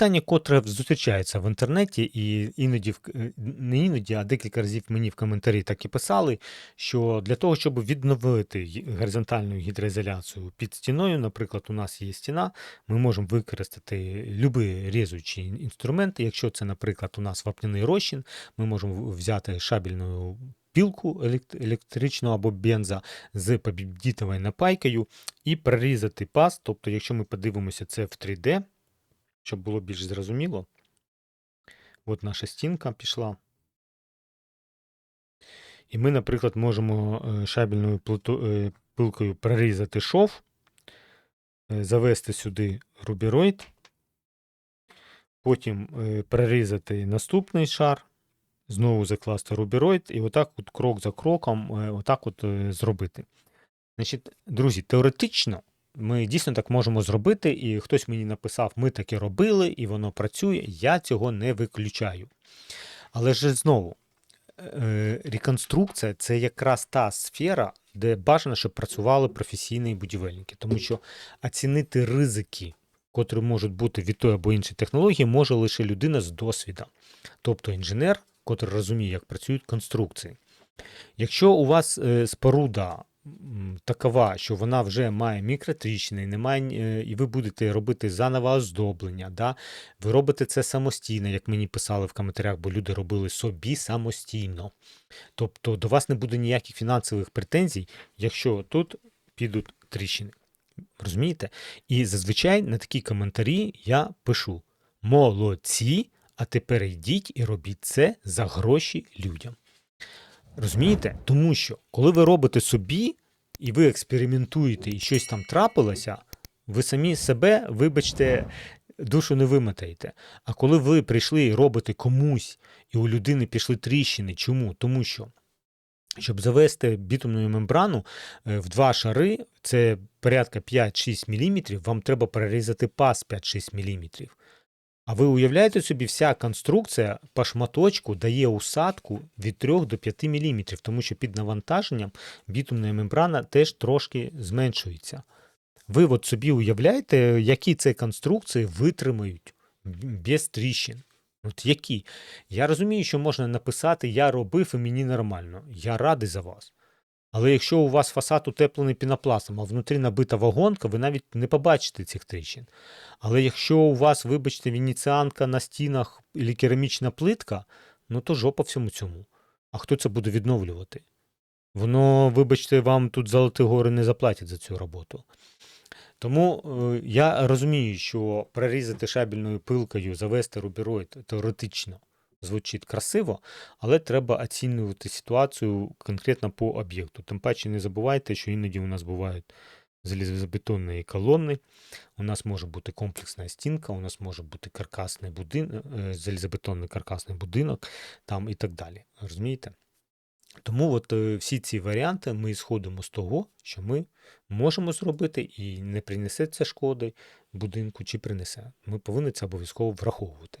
питання, котре зустрічається в інтернеті, і іноді, е, не іноді, а декілька разів мені в коментарі так і писали, що для того, щоб відновити горизонтальну гідроізоляцію під стіною, наприклад, у нас є стіна, ми можемо використати будь-який різучий інструмент. Якщо це, наприклад, у нас вапняний розчин, ми можемо взяти шабельну пілку елект- електричну або бенза з побідітовою напайкою і прорізати паз. Тобто, якщо ми подивимося це в 3D, щоб було більш зрозуміло. От наша стінка пішла. І ми, наприклад, можемо е, шабельною е, пилкою прорізати шов, е, завести сюди рубіроїд, потім прорізати наступний шар, знову закласти рубіроїд, і отак, от крок за кроком, отак от зробити. Значить, друзі, теоретично ми дійсно так можемо зробити, і хтось мені написав, ми таке робили, і воно працює. Я цього не виключаю. Але ж знову, е, реконструкція це якраз та сфера, де бажано, щоб працювали професійні будівельники, тому що оцінити ризики, котрі можуть бути від тої або іншої технології, може лише людина з досвідом, тобто інженер, котрий розуміє, як працюють конструкції. Якщо у вас е, споруда такова, що вона вже має мікротріщини, немає, е, і ви будете робити заново оздоблення, да? ви робите це самостійно, як мені писали в коментарях, бо люди робили собі самостійно. Тобто до вас не буде ніяких фінансових претензій, якщо тут підуть тріщини. Розумієте? І зазвичай на такі коментарі я пишу: молодці, а тепер йдіть і робіть це за гроші людям. Розумієте? Тому що коли ви робите собі і ви експериментуєте, і щось там трапилося, ви самі себе, вибачте, душу не вимотаєте. А коли ви прийшли і робите комусь, і у людини пішли тріщини, чому? Тому що. Щоб завести бітумну мембрану е, в два шари, це порядка 5-6 мм, вам треба перерізати паз 5-6 мм. А ви уявляєте собі, вся конструкція по шматочку дає усадку від 3 до 5 мм, тому що під навантаженням бітумна мембрана теж трошки зменшується. Ви от собі уявляєте, які це конструкції витримають без тріщин? От які? Я розумію, що можна написати Я робив і мені нормально. Я радий за вас. Але якщо у вас фасад утеплений пінопластом, а внутрі набита вагонка, ви навіть не побачите цих тріщин. Але якщо у вас, вибачте, венеціанка на стінах і керамічна плитка, ну то жопа всьому цьому. А хто це буде відновлювати? Воно, вибачте, вам тут золоті гори не заплатять за цю роботу. Тому е, я розумію, що прорізати шабельною пилкою, завести рубіроїд теоретично звучить красиво, але треба оцінювати ситуацію конкретно по об'єкту. Тим паче не забувайте, що іноді у нас бувають залізобетонні колони, у нас може бути комплексна стінка, у нас може бути каркасний будинок, залізобетонний каркасний будинок там і так далі. Розумієте? Тому от е, всі ці варіанти ми сходимо з того, що ми можемо зробити і не принесе це шкоди будинку чи принесе. Ми повинні це обов'язково враховувати.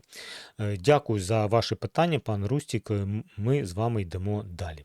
Е, Дякую за ваше питання, пан Рустік. Ми з вами йдемо далі.